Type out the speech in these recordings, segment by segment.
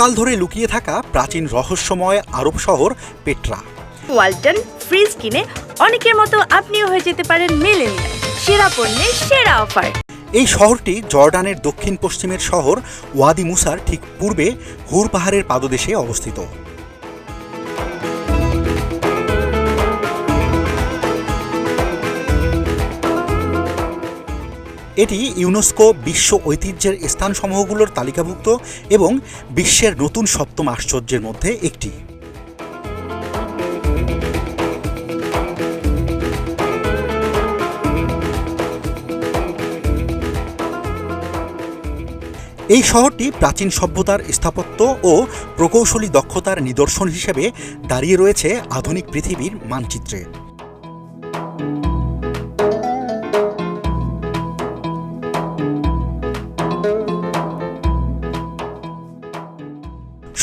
বহুকাল ধরে লুকিয়ে থাকা প্রাচীন রহস্যময় আরব শহর পেট্রা। ওয়ালটন ফ্রিজ কিনে অনেকের মতো আপনিও হয়ে যেতে পারেন মেলেন সেরা পণ্যের সেরা অফার। এই শহরটি জর্ডানের দক্ষিণ পশ্চিমের শহর ওয়াদি মুসার ঠিক পূর্বে হুর পাহাড়ের পাদদেশে অবস্থিত। এটি ইউনেস্কো বিশ্ব ঐতিহ্যের স্থানসমূহগুলোর তালিকাভুক্ত এবং বিশ্বের নতুন সপ্তম আশ্চর্যের মধ্যে একটি। এই শহরটি প্রাচীন সভ্যতার স্থাপত্য ও প্রকৌশলী দক্ষতার নিদর্শন হিসেবে দাঁড়িয়ে রয়েছে আধুনিক পৃথিবীর মানচিত্রে।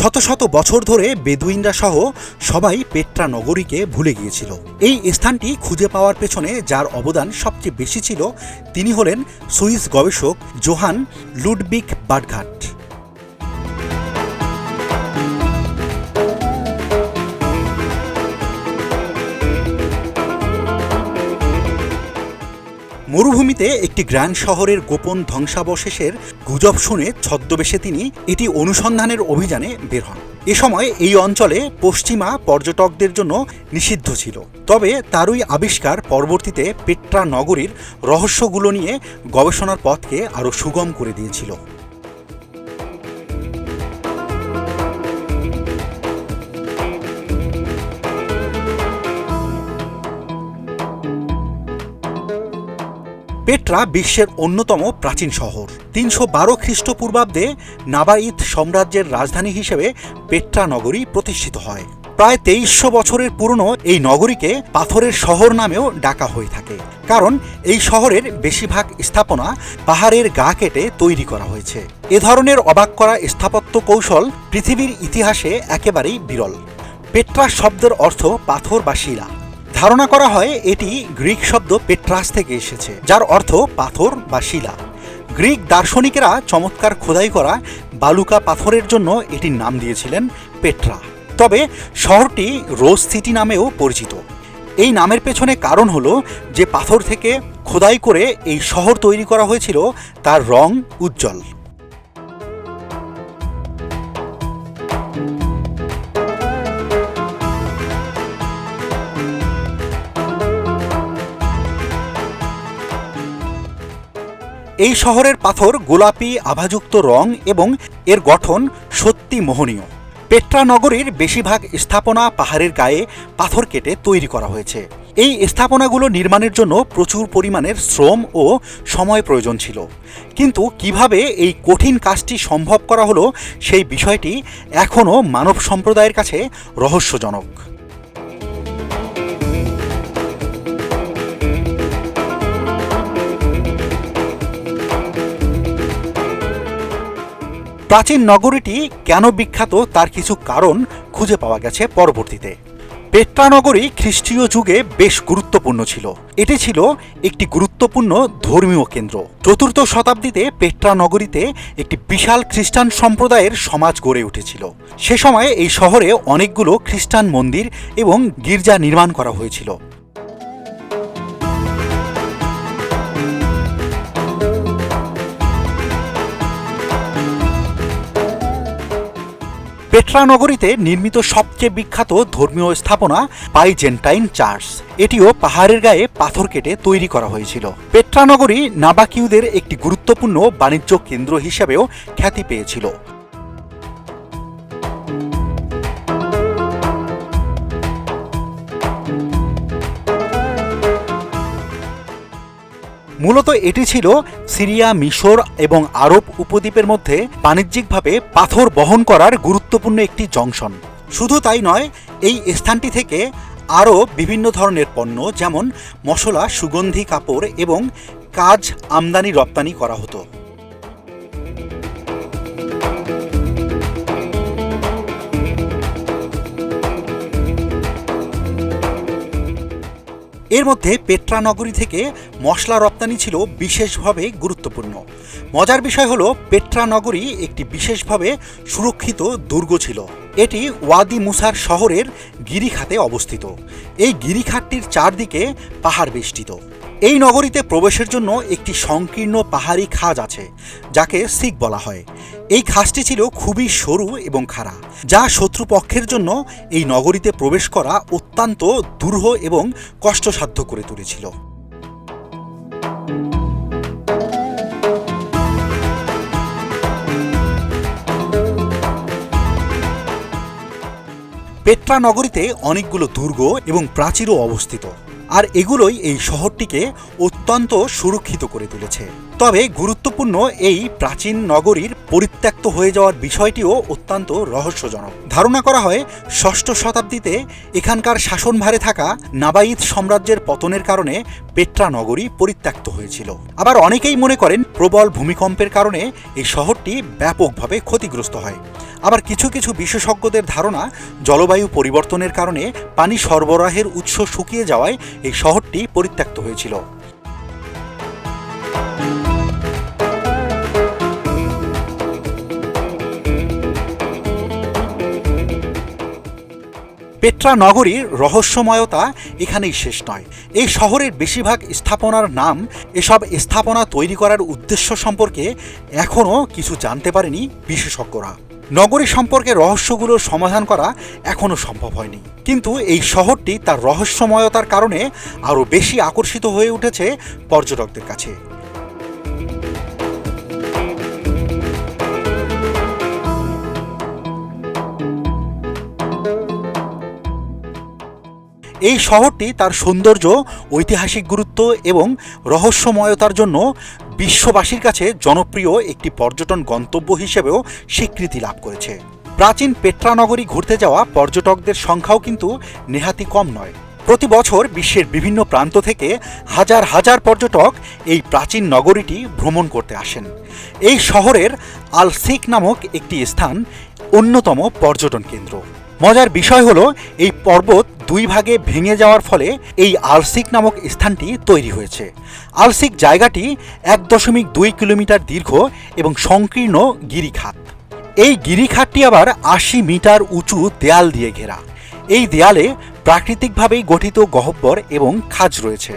শত শত বছর ধরে বেদুইনরা সহ সবাই পেট্রা নগরীকে ভুলে গিয়েছিল। এই স্থানটি খুঁজে পাওয়ার পেছনে যার অবদান সবচেয়ে বেশি ছিল, তিনি হলেন সুইস গবেষক জোহান লুডবিক বার্ঘাট মরুভূমিতে একটি গ্র্যান্ড শহরের গোপন ধ্বংসাবশেষের গুজব শুনে ছদ্মবেশে তিনি এটি অনুসন্ধানের অভিযানে বের হন। এ সময় এই অঞ্চলে পশ্চিমা পর্যটকদের জন্য নিষিদ্ধ ছিল। তবে তারই আবিষ্কার পরবর্তীতে পেট্রা নগরীর রহস্যগুলো নিয়ে গবেষণার পথকে আরও সুগম করে দিয়েছিল। পেট্রা বিশ্বের অন্যতম প্রাচীন শহর। তিনশো বারো খ্রিস্টপূর্বাব্দে নাবাইদ সাম্রাজ্যের রাজধানী হিসেবে পেট্রা নগরী প্রতিষ্ঠিত হয়। প্রায় তেইশশো বছরের পুরনো এই নগরীকে পাথরের শহর নামেও ডাকা হয়ে থাকে। কারণ এই শহরের বেশিরভাগ স্থাপনা পাহাড়ের গা কেটে তৈরি করা হয়েছে। এ ধরনের অবাক করা স্থাপত্য কৌশল পৃথিবীর ইতিহাসে একেবারেই বিরল। পেট্রা শব্দের অর্থ পাথর বা শিলা। ধারণা করা হয় এটি গ্রিক শব্দ পেট্রাস থেকে এসেছে, যার অর্থ পাথর বা শিলা। গ্রিক দার্শনিকেরা চমৎকার খোদাই করা বালুকা পাথরের জন্য এটির নাম দিয়েছিলেন পেট্রা। তবে শহরটি রোজ সিটি নামেও পরিচিত। এই নামের পেছনে কারণ হলো যে পাথর থেকে খোদাই করে এই শহর তৈরি করা হয়েছিল তার রং উজ্জ্বল। এই শহরের পাথর গোলাপি, আভাযুক্ত রং এবং এর গঠন সত্যি মোহনীয়। পেট্রা নগরীর বেশিরভাগ স্থাপনা পাহাড়ের গায়ে পাথর কেটে তৈরি করা হয়েছে। এই স্থাপনাগুলো নির্মাণের জন্য প্রচুর পরিমাণের শ্রম ও সময় প্রয়োজন ছিল। কিন্তু কীভাবে এই কঠিন কাজটি সম্ভব করা হলো সেই বিষয়টি এখনও মানব সম্প্রদায়ের কাছে রহস্যজনক। প্রাচীন নগরীটি কেন বিখ্যাত তার কিছু কারণ খুঁজে পাওয়া গেছে পরবর্তীতে। পেট্রা নগরী খ্রিস্টীয় যুগে বেশ গুরুত্বপূর্ণ ছিল। এটি ছিল একটি গুরুত্বপূর্ণ ধর্মীয় কেন্দ্র। চতুর্থ শতাব্দীতে পেট্রা নগরীতে একটি বিশাল খ্রিস্টান সম্প্রদায়ের সমাজ গড়ে উঠেছিল। সে সময় এই শহরে অনেকগুলো খ্রিস্টান মন্দির এবং গির্জা নির্মাণ করা হয়েছিল। পেট্রা নগরীতে নির্মিত সবচেয়ে বিখ্যাত ধর্মীয় স্থাপনা পাইজেন্টাইন চার্চ। এটিও পাহাড়ের গায়ে পাথর কেটে তৈরি করা হয়েছিল। পেট্রা নগরী নাবাকিউদের একটি গুরুত্বপূর্ণ বাণিজ্য কেন্দ্র হিসেবেও খ্যাতি পেয়েছিল। মূলত এটি ছিল সিরিয়া, মিশর এবং আরব উপদ্বীপের মধ্যে বাণিজ্যিকভাবে পাথর বহন করার গুরুত্বপূর্ণ একটি জংশন। শুধু তাই নয়, এই স্থানটি থেকে আরও বিভিন্ন ধরনের পণ্য যেমন মশলা, সুগন্ধি, কাপড় এবং কাজ আমদানি রপ্তানি করা হতো। এর মধ্যে পেট্রা নগরী থেকে মশলা রপ্তানি ছিল বিশেষভাবে গুরুত্বপূর্ণ। মজার বিষয় হলো পেট্রা নগরী একটি বিশেষভাবে সুরক্ষিত দুর্গ ছিল। এটি ওয়াদি মুসার শহরের গিরিখাতে অবস্থিত। এই গিরিখাটটির চারদিকে পাহাড় বেষ্টিত। এই নগরীতে প্রবেশের জন্য একটি সংকীর্ণ পাহাড়ি খাজ আছে, যাকে সিক বলা হয়। এই খাসটি ছিল খুবই সরু এবং খাড়া, যা শত্রুপক্ষের জন্য এই নগরীতে প্রবেশ করা অত্যন্ত দুরূহ এবং কষ্টসাধ্য করে তুলেছিল। পেট্রা নগরীতে অনেকগুলো দুর্গ এবং প্রাচীরও অবস্থিত। আর এগুলোই এই শহরটিকে অত্যন্ত সুরক্ষিত করে তুলেছে। তবে গুরুত্বপূর্ণ এই প্রাচীন নগরীর পরিত্যক্ত হয়ে যাওয়ার বিষয়টিও অত্যন্ত রহস্যজনক। ধারণা করা হয়, ষষ্ঠ শতাব্দীতে এখানকার শাসনভারে থাকা নাবাইদ সাম্রাজ্যের পতনের কারণে পেট্রা নগরী পরিত্যক্ত হয়েছিল। আবার অনেকেই মনে করেন, প্রবল ভূমিকম্পের কারণে এই শহরটি ব্যাপকভাবে ক্ষতিগ্রস্ত হয়। আবার কিছু কিছু বিশেষজ্ঞদের ধারণা, জলবায়ু পরিবর্তনের কারণে পানি সরবরাহের উৎস শুকিয়ে যাওয়ায় এই শহরটি পরিত্যক্ত হয়েছিল। পেট্রা নগরীর রহস্যময়তা এখানেই শেষ নয়। এই শহরের বেশিরভাগ স্থাপনার নাম এসব স্থাপনা তৈরি করার উদ্দেশ্য সম্পর্কে এখনও কিছু জানতে পারেনি বিশেষজ্ঞরা। নগরী সম্পর্কে রহস্যগুলোর সমাধান করা এখনও সম্ভব হয়নি। কিন্তু এই শহরটি তার রহস্যময়তার কারণে আরও বেশি আকর্ষিত হয়ে উঠেছে পর্যটকদের কাছে। এই শহরটি তার সৌন্দর্য, ঐতিহাসিক গুরুত্ব এবং রহস্যময়তার জন্য বিশ্ববাসীর কাছে জনপ্রিয় একটি পর্যটন গন্তব্য হিসেবেও স্বীকৃতি লাভ করেছে। প্রাচীন পেট্রা নগরী ঘুরতে যাওয়া পর্যটকদের সংখ্যাও কিন্তু নেহাতি কম নয়। প্রতি বছর বিশ্বের বিভিন্ন প্রান্ত থেকে হাজার হাজার পর্যটক এই প্রাচীন নগরীটি ভ্রমণ করতে আসেন। এই শহরের আল সিক নামক একটি স্থান অন্যতম পর্যটন কেন্দ্র। মজার বিষয় হলো, এই পর্বত দুই ভাগে ভেঙে যাওয়ার ফলে এই আলসিক নামক স্থানটি তৈরি হয়েছে। আলসিক জায়গাটি এক দশমিক দুই কিলোমিটার দীর্ঘ এবং সংকীর্ণ গিরিখাত। এই গিরিখাতটি আবার আশি মিটার উঁচু দেয়াল দিয়ে ঘেরা। এই দেয়ালে প্রাকৃতিকভাবেই গঠিত গহ্বর এবং খাজ রয়েছে।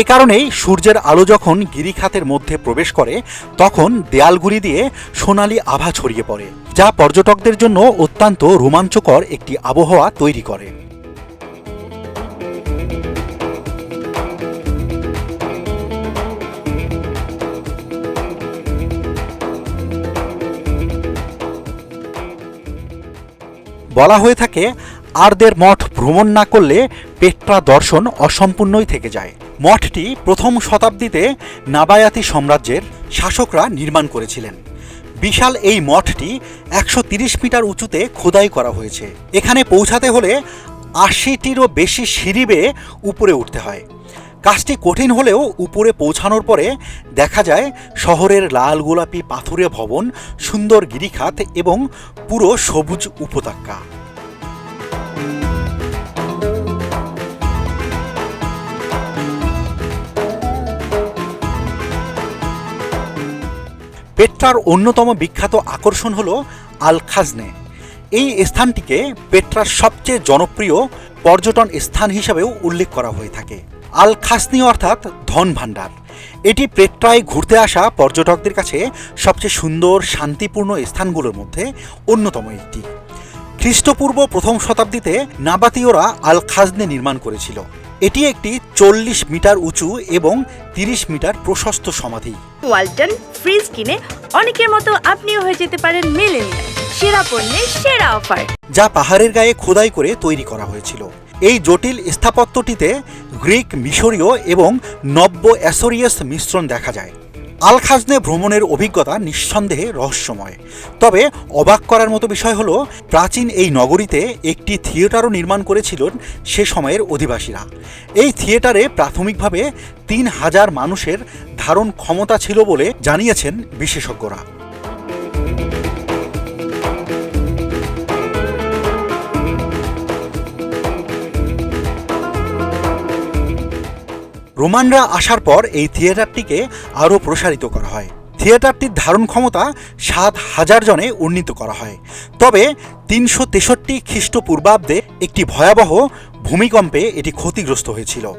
এ কারণেই সূর্যের আলো যখন গিরিখাতের মধ্যে প্রবেশ করে, তখন দেয়ালগুলি দিয়ে সোনালি আভা ছড়িয়ে পড়ে। যা পর্যটকদের জন্য অত্যন্ত রোমাঞ্চকর একটি আবহাওয়া তৈরি করে। বলা হয়ে থাকে, আরদের মঠ ভ্রমণ না করলে পেট্রা দর্শন অসম্পূর্ণই থেকে যায়। মঠটি প্রথম শতাব্দীতে নাবায়াতি সাম্রাজ্যের শাসকরা নির্মাণ করেছিলেন। বিশাল এই মঠটি একশো মিটার উঁচুতে খোদাই করা হয়েছে। এখানে পৌঁছাতে হলে আশিটিরও বেশি সিঁড়ি বেয়ে উপরে উঠতে হয়। কাজটি কঠিন হলেও উপরে পৌঁছানোর পরে দেখা যায় শহরের লাল গোলাপি পাথুরে ভবন, সুন্দর গিরিখাত এবং পুরো সবুজ উপত্যকা। পেট্রার অন্যতম বিখ্যাত আকর্ষণ হল আল খাজনে এই স্থানটিকে পেট্রার সবচেয়ে জনপ্রিয় পর্যটন স্থান হিসাবেও উল্লেখ করা হয়ে থাকে। আল খাসনি অর্থাৎ ধন ভাণ্ডার। এটি পেট্রায় ঘুরতে আসা পর্যটকদের কাছে সবচেয়ে সুন্দর, শান্তিপূর্ণ স্থানগুলোর মধ্যে অন্যতম একটি। খ্রিস্টপূর্ব প্রথম শতাব্দীতে নাবাতীয়রা আল খাজনে নির্মাণ করেছিল। এটি একটি চল্লিশ মিটার উঁচু এবং তিরিশ মিটার প্রশস্ত সমাধি। ওয়ালটন ফ্রিজ কিনে অনেকের মতো আপনিও হয়ে যেতে পারেন মিলেনিয়াল। সেরা পণ্যের সেরা অফার। যা পাহাড়ের গায়ে খোদাই করে তৈরি করা হয়েছিল। এই জটিল স্থাপত্যটিতে গ্রিক মিশরীয় এবং নব্য অ্যাসোরিয়াস মিশ্রণ দেখা যায়। আল খাজনে ভ্রমণের অভিজ্ঞতা নিঃসন্দেহে রহস্যময়। তবে অবাক করার মতো বিষয় হলো, প্রাচীন এই নগরীতে একটি থিয়েটারও নির্মাণ করেছিলেন সে সময়ের অধিবাসীরা। এই থিয়েটারে প্রাথমিকভাবে তিন হাজার মানুষের ধারণ ক্ষমতা ছিল বলে জানিয়েছেন বিশেষজ্ঞরা। রোমানরা আসার পর এই থিয়েটারটিকে আরও প্রসারিত করা হয়। থিয়েটারটির ধারণ ক্ষমতা সাত হাজার জনে উন্নীত করা হয়। তবে তিনশো তেষট্টি খ্রিস্টপূর্বাব্দে একটি ভয়াবহ ভূমিকম্পে এটি ক্ষতিগ্রস্ত হয়েছিল।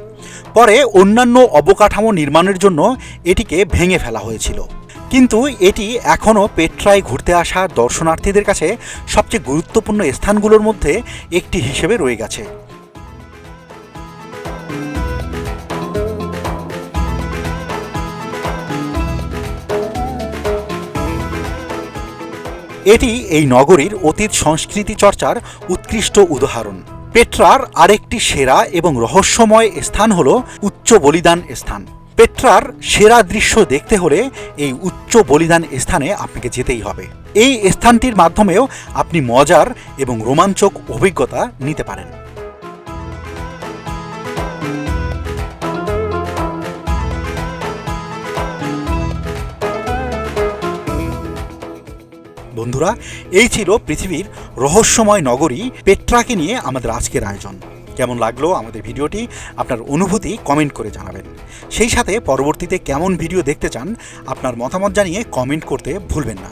পরে অন্যান্য অবকাঠামো নির্মাণের জন্য এটিকে ভেঙে ফেলা হয়েছিল। কিন্তু এটি এখনও পেট্রায় ঘুরতে আসা দর্শনার্থীদের কাছে সবচেয়ে গুরুত্বপূর্ণ স্থানগুলোর মধ্যে একটি হিসেবে রয়ে গেছে। এটি এই নগরীর অতীত সংস্কৃতি চর্চার উৎকৃষ্ট উদাহরণ। পেট্রার আরেকটি সেরা এবং রহস্যময় স্থান হল উচ্চ বলিদান স্থান। পেট্রার সেরা দৃশ্য দেখতে হলে এই উচ্চ বলিদান স্থানে আপনাকে যেতেই হবে। এই স্থানটির মাধ্যমেও আপনি মজার এবং রোমাঞ্চক অভিজ্ঞতা নিতে পারেন। বন্ধুরা, এই ছিল পৃথিবীর রহস্যময় নগরী পেট্রাকে নিয়ে আমাদের আজকের আয়োজন। কেমন লাগল আমাদের ভিডিওটি? আপনার অনুভূতি কমেন্ট করে জানাবেন। সেই সাথে পরবর্তীতে কেমন ভিডিও দেখতে চান, আপনার মতামত জানিয়ে কমেন্ট করতে ভুলবেন না।